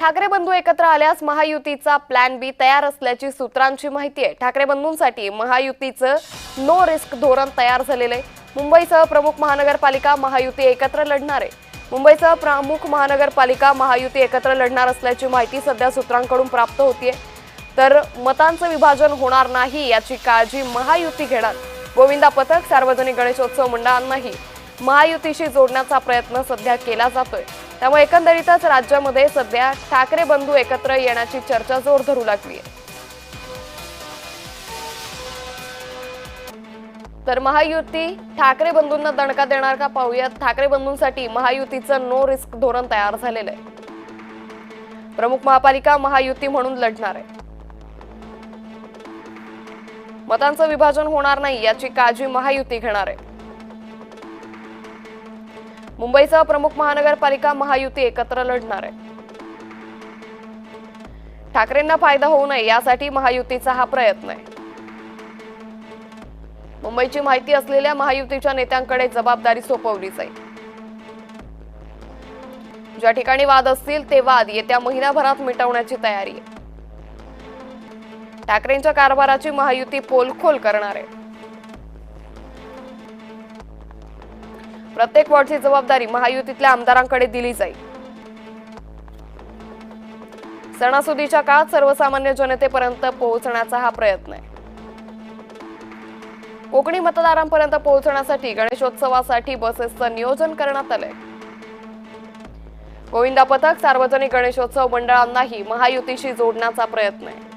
ठाकरे बंधू एकत्र आल्यास महायुतीचा प्लॅन बी तयार असल्याची सूत्रांची माहिती आहे. ठाकरे बंधूंसाठी महायुतीचं नो रिस्क धोरण तयार झालेलं आहे. मुंबईसह प्रमुख महानगरपालिका महायुती एकत्र लढणार आहे. मुंबईसह प्रमुख महानगरपालिका महायुती एकत्र लढणार असल्याची माहिती सध्या सूत्रांकडून प्राप्त होतीये. तर मतांचं विभाजन होणार नाही याची काळजी महायुती घेणार. गोविंदा पथक सार्वजनिक गणेशोत्सव मंडळांनाही. महायुतीशी जोडण्याचा प्रयत्न सध्या केला जातोय. त्यामुळे एकंदरीतच राज्यामध्ये सध्या ठाकरे बंधू एकत्र येण्याची चर्चा जोर धरू लागली आहे. तर महायुती ठाकरे बंधूंना दणका देणार का पाहूयात. ठाकरे बंधूंसाठी महायुतीचं नो रिस्क धोरण तयार झालेलं आहे. प्रमुख महापालिका महायुती म्हणून लढणार आहे. मतांचं विभाजन होणार नाही याची काळजी महायुती घेणार आहे. मुंबईसह प्रमुख महानगरपालिका महायुती एकत्र लढणार आहे. ठाकरेंना फायदा होऊ नये यासाठी महायुतीचा हा प्रयत्न आहे. मुंबईची माहिती असलेल्या महायुतीच्या नेत्यांकडे जबाबदारी सोपवली जाईल. ज्या ठिकाणी वाद असतील ते वाद येत्या महिनाभरात मिटवण्याची तयारी आहे. ठाकरेंच्या कारभाराची महायुती पोलखोल करणार आहे. प्रत्येक वॉर्डची जबाबदारी महायुतीतल्या आमदारांकडे दिली जाईल. सणासुदीच्या काळात सर्वसामान्य जनतेपर्यंत पोहोचण्याचा हा प्रयत्न आहे. कोकणी मतदारांपर्यंत पोहोचण्यासाठी गणेशोत्सवासाठी बसेसचं नियोजन करण्यात आलंय. गोविंदा पथक सार्वजनिक गणेशोत्सव मंडळांनाही महायुतीशी जोडण्याचा प्रयत्न आहे.